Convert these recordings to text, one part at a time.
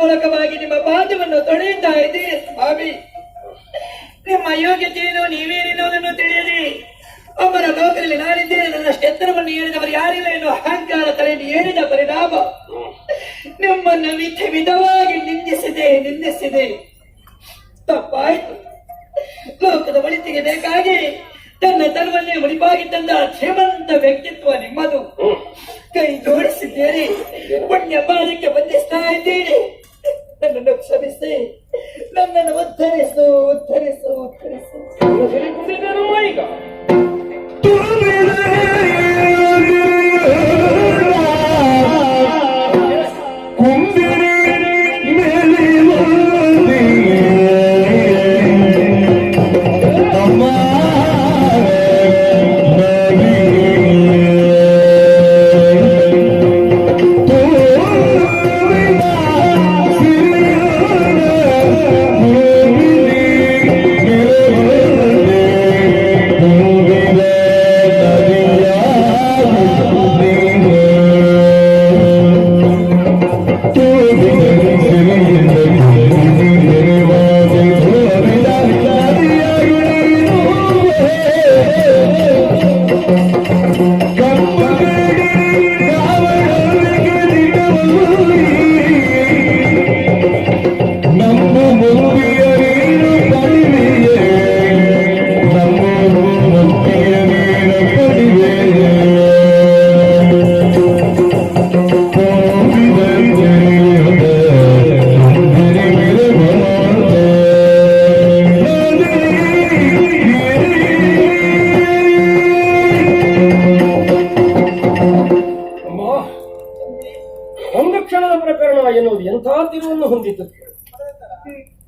ಮೂಲಕವಾಗಿ ನಿಮ್ಮ ಪಾದವನ್ನು ತೊಳೆಯುತ್ತಾ ಇದ್ದೀರಿ ಸ್ವಾಮಿ, ನಿಮ್ಮ ಯೋಗ್ಯತೆಯನ್ನು ನೀವೇನಿರುವುದನ್ನು ತಿಳಿಯಲಿ. ಒಬ್ಬರ ಲೋಕದಲ್ಲಿ ನಾನಿದ್ದೇನೆ, ನನ್ನ ಎತ್ತರವನ್ನು ಏರಿದವರು ಯಾರಿಲ್ಲ ಎನ್ನುವ ಅಹಂಕಾರ ತಲೆಯನ್ನು ಏರಿದ ಪರಿಣಾಮ ನಿಮ್ಮನ್ನು ವಿಧ ವಿಧವಾಗಿ ನಿಂದಿಸಿದೆ ನಿಂದಿಸಿದೆ. ತಪ್ಪಾಯ್ತು. ಲೋಕದ ಒಳಿತಿಗೆ ಬೇಕಾಗಿ ತನ್ನ ತನ್ನೇ ಉಳಿಪಾಗಿ ತಂದ ಶ್ರೀಮಂತ ವ್ಯಕ್ತಿತ್ವ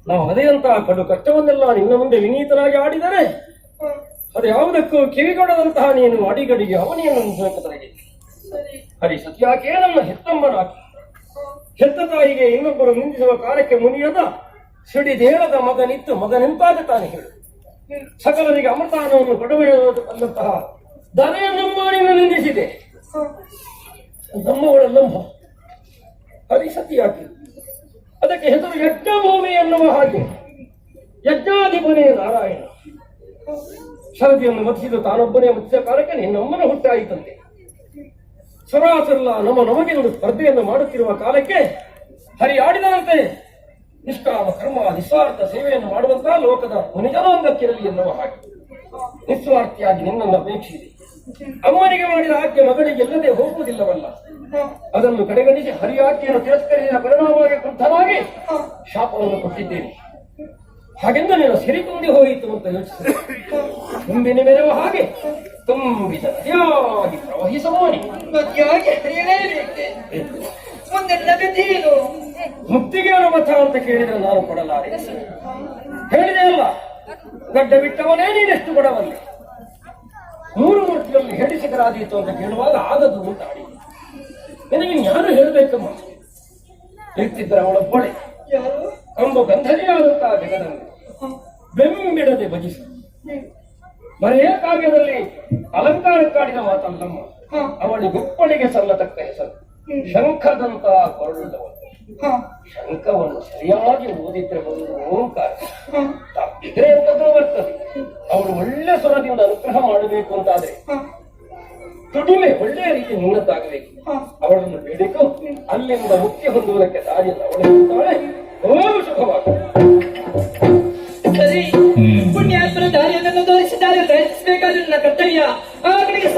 ನಾವು ಅದೇಂತಹ ಕಡು ಕಷ್ಟವನ್ನೆಲ್ಲ ನಿನ್ನ ಮುಂದೆ ವಿನೀತನಾಗಿ ಆಡಿದರೆ ಅದು ಯಾವುದಕ್ಕೂ ಕಿವಿಗೊಡದಂತಹ ನೀನು ಅಡಿಗಡಿಗೆ ಅವನಿಯನ್ನು ಹರಿ ಸತ್ಯಾಕೆ ನನ್ನ ಹೆತ್ತಮ್ಮನಾಕಿ ಹೆತ್ತ ತಾಯಿಗೆ ಇನ್ನೊಬ್ಬರು ನಿಂದಿಸುವ ಕಾಲಕ್ಕೆ ಮುನಿಯದ ಸಿಡಿದೇಳದ ಮಗನಿತ್ತು ಮಗನೆಂಪಾದ ತಾನೆ ಹೇಳು. ಸಕಲರಿಗೆ ಅಮೃತಾನವನ್ನು ಕೊಡಬೇಕಂತಹ ದನೆಯನ್ನಮ್ಮ ನೀನು ನಿಂದಿಸಿದೆ. ನಮ್ಮವಳೆಲ್ಲಮ್ಮ ಹರಿಸತಿಯಾಗಿ ಅದಕ್ಕೆ ಹೆಸರು ಯಜ್ಞಭೂಮಿ ಎನ್ನುವ ಹಾಗೆ. ಯಜ್ಞಾಧಿಪನೇ ನಾರಾಯಣ. ಶರದಿಯನ್ನು ಮತಿಸಿದ ತಾನೊಬ್ಬನೇ ಮತಿಸಿದ ಕಾಲಕ್ಕೆ ನಿನ್ನಮ್ಮನ ಹುಟ್ಟಾಯಿತಂತೆ. ಸುರಾಸುರಲ್ಲ ನಮ್ಮ ನಮಗೆ ಒಂದು ಸ್ಪರ್ಧೆಯನ್ನು ಮಾಡುತ್ತಿರುವ ಕಾಲಕ್ಕೆ ಹರಿಯಾಡಿದಂತೆ ನಿಷ್ಕಾಮ ಕರ್ಮ ನಿಸ್ವಾರ್ಥ ಸೇವೆಯನ್ನು ಮಾಡುವಂತಹ ಲೋಕದ ಮುನಿಜನಾಂಗಕ್ಕಿರಲಿ ಎನ್ನುವ ಹಾಗೆ. ನಿಸ್ವಾರ್ಥಿಯಾಗಿ ನಿನ್ನನ್ನು ಅಪೇಕ್ಷಿಸಿದೆ ಅಮ್ಮನಿಗೆ ಮಾಡಿದ ಆಕೆ ಮಗಳಿಗೆ ಎಲ್ಲದೆ ಹೋಗುವುದಿಲ್ಲವಲ್ಲ. ಅದನ್ನು ಕಡೆಗಣಿಸಿ ಹರಿಯಾಜ್ಞೆಯನ್ನು ತಿರಸ್ಕರಿಸಿದ ಪರಿಣಾಮವಾಗಿ ಕ್ರುದ್ಧನಾಗಿ ಶಾಪವನ್ನು ಕೊಟ್ಟಿದ್ದೇನೆ. ಹಾಗೆಂದು ನೀನು ಸಿರಿ ತುಂಬಿ ಹೋಯಿತು ಅಂತ ಯೋಚಿಸಿದೆ. ತುಂಬಿನ ಮೇರೆ ಹಾಗೆ ತುಂಬಿದ ನದಿಯಾಗಿ ಪ್ರವಹಿಸಬೋನಿ ಮದುವೆಯಾಗಿ ಹರಿಯಲೇಬೇಕೆ. ಮುಂದೆ ನಗದೇನು ಮುಕ್ತಿಗೆ ಅನುಮತ ಅಂತ ಕೇಳಿದ್ರೆ ನಾನು ಕೊಡಲಾರೆ. ಹೇಳಿದೆ ಅಲ್ಲ ಗಡ್ಡ ಬಿಟ್ಟವನೇ ನೀನೆಷ್ಟು ಕೊಡವಲ್ಲಿ ಮೂರು ಮೂರ್ತಿಯಲ್ಲಿ ಹೇಳಿಸಿಕರಾದೀತು ಅಂತ ಕೇಳುವಾಗ ಆಗದು ಅಂತ ಆಡಿ ನಿನಗೆ ಯಾರು ಹೇಳಬೇಕಮ್ಮ ಹೇಳ್ತಿದ್ರೆ ಅವಳ ಯಾರು? ಅಂಬ ಗಂಧರಿಯಾದಂತಹ ಜಗದಲ್ಲಿ ಬೆಂಬಿಡದೆ ಭಜಿಸಿ. ಬರೇ ಕಾವ್ಯದಲ್ಲಿ ಅಲಂಕಾರಕ್ಕಾಡಿದ ಮಾತಲ್ಲಮ್ಮ. ಅವಳಿ ಗುಪ್ಪಳಿಗೆ ಸಲ್ಲತಕ್ಕ ಹೆಸರು. ಶಂಖದಂತ ಕೊರಳುಳ್ಳವಳು ಹ, ಶಂಖವನ್ನು ಸರಿಯಾಗಿ ಓದಿದ್ರೆ ಬಂದು ಓಂಕಾರ. ತಪ್ಪಿದ್ರೆ ಎಂತದ್ರೂ ಬರ್ತದೆ. ಅವಳು ಒಳ್ಳೆ ಸ್ವರದಿಂದ ಅನುಗ್ರಹ ಮಾಡಬೇಕು ಅಂತಾದ್ರೆ. ಹ, ತುಡಿಮೆ ಒಳ್ಳೆಯ ರೀತಿ ಉನ್ನತಾಗಬೇಕು. ಅವಳನ್ನು ಬೇಡಿಕೊ ಅಲ್ಲಿಂದ ಮುಖ್ಯ ಹೊಂದುವುದಕ್ಕೆ ದಾರಿಯಲ್ಲ. ಅವಳು ಓಂ ಶುಭವಾಗ ಸರಿ. ಪುಣ್ಯಾತ್ಮನ ದಾರಿಯನ್ನು ತೋರಿಸಿದ್ದಾರೆ ಪ್ರಯತ್ನಿಸಬೇಕಾದ ನನ್ನ ಕರ್ತವ್ಯ ಆ ಕಡೆಗೆ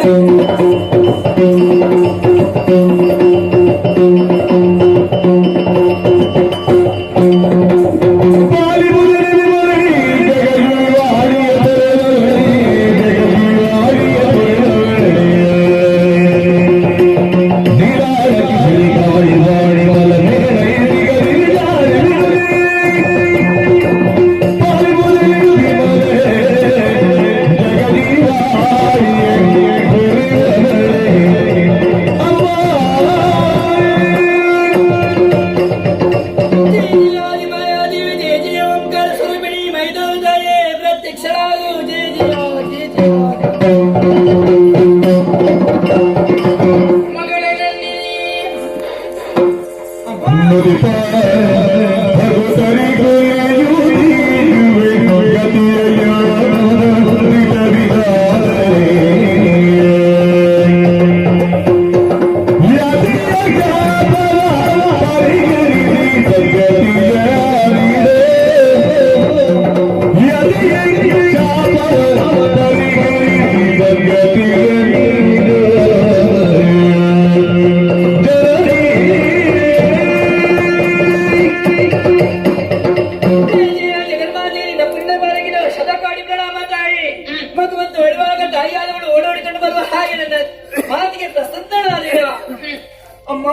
ಅಮ್ಮ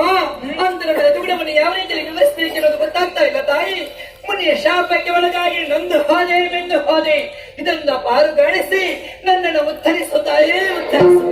ಅಂತ ನನ್ನ ಎದುಗುಡವನ್ನು ಯಾವ ರೀತಿಯಲ್ಲಿ ವಿವರಿಸಬೇಕು ಅನ್ನೋದು ಗೊತ್ತಾಗ್ತಾ ಇಲ್ಲ, ತಾಯಿ. ಮುನಿಯ ಶಾಪಕ್ಕೆ ಒಳಗಾಗಿ ನಂದು ಹೋದೆ ಬೆಂದು ಹೋದೆ ಇದನ್ನ ಪಾರುಗಾಣಿಸಿ ನನ್ನನ್ನು ಉತ್ತರಿಸು ತಾಯೇ ಉತ್ತರಿಸು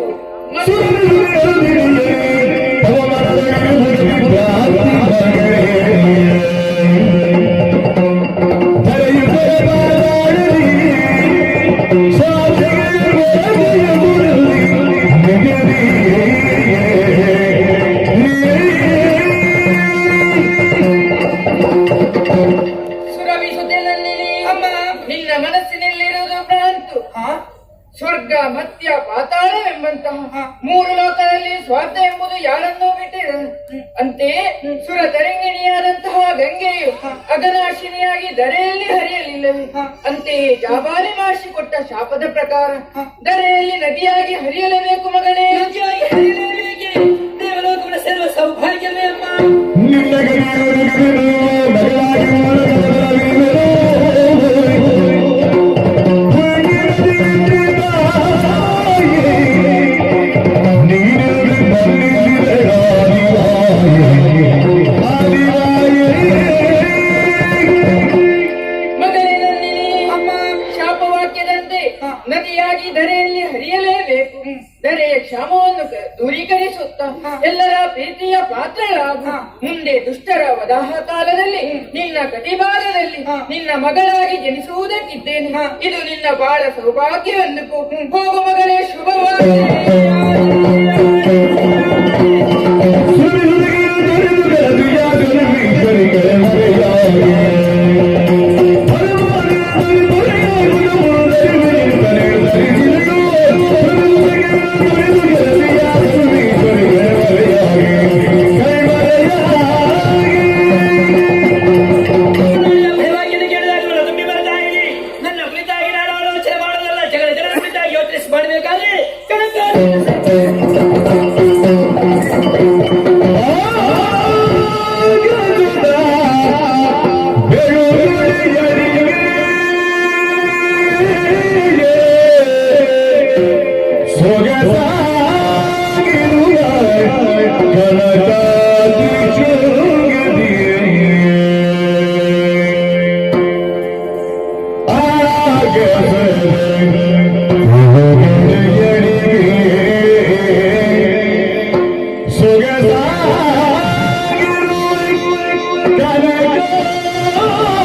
ಸುರ ತರಂಗಿಣಿಯಾದಂತಹ ಗಂಗೆಯು ಅಗನಾಶಿನಿಯಾಗಿ ಧರೆಯಲ್ಲಿ ಹರಿಯಲಿಲ್ಲ ಅಂತೆಯೇ ಜಾಬಾಲಿ ಮಾಷಿ ಕೊಟ್ಟ ಶಾಪದ ಪ್ರಕಾರ ಧರೆಯಲ್ಲಿ ನದಿಯಾಗಿ ಹರಿಯಲೇಬೇಕು ಮಗಳೇ? ದೇವಲೋಕವನ್ನು ಸೇರುವ ಸೌಭಾಗ್ಯವೇ ಅಮ್ಮ. ಕಟಿಭಾಗದಲ್ಲಿ ನಿನ್ನ ಮಗಳಾಗಿ ಜನಿಸುವುದಕ್ಕಿದ್ದೇನೆ. ಇದು ನಿನ್ನ ಬಾಳ ಸೌಭಾಗ್ಯವನ್ನು ಹೋಗುವ ಮಗಳೇ ಶುಭವಾಗಿ Gotta go.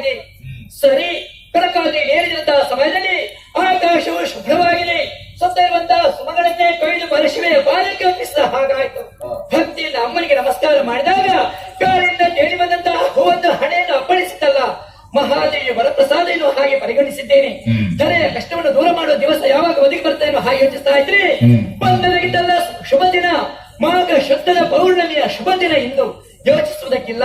ಇದೆ ಸರಿ ಕನಕಾದಿ ನೇರಿದಂತಹ ಸಮಯದಲ್ಲಿ ಆಕಾಶವು ಶುಭ್ರವಾಗಿದೆ. ಸುತ್ತ ಇರುವಂತಹ ಸುಮಗಳನ್ನೇ ಕೊಯ್ದು ಮನುಷ್ಯನೇ ಬಾಲಕ್ಕೆ ಒಪ್ಪಿಸಿದ ಹಾಗಾಯ್ತು. ಭಕ್ತಿಯಿಂದ ಅಮ್ಮನಿಗೆ ನಮಸ್ಕಾರ ಮಾಡಿದಾಗ ಕಾಲಿಂದ ತೇಳಿ ಬಂದಂತಹ ಹೂವನ್ನು ಹಣೆಯನ್ನು ಅಪ್ಪಳಿಸಿತಲ್ಲ ಮಹಾದೇವಿ ವರಪ್ರಸಾದ ಎನ್ನುವ ಹಾಗೆ ಪರಿಗಣಿಸಿದ್ದೇನೆ. ಧರೆಯ ಕಷ್ಟವನ್ನು ದೂರ ಮಾಡುವ ದಿವಸ ಯಾವಾಗ ಒದಗಿ ಬರ್ತಾ ಎನ್ನುವ ಹಾಗೆ ಯೋಚಿಸ್ತಾ ಇದ್ರೆ ಬಂದದಕ್ಕಿದ್ದಲ್ಲ ಶುಭ ದಿನ ಮಾಘ ಶುದ್ಧದ ಪೌರ್ಣಮಿಯ ಶುಭ ದಿನ ಇಂದು. ಯೋಚಿಸುವುದಕ್ಕಿಲ್ಲ.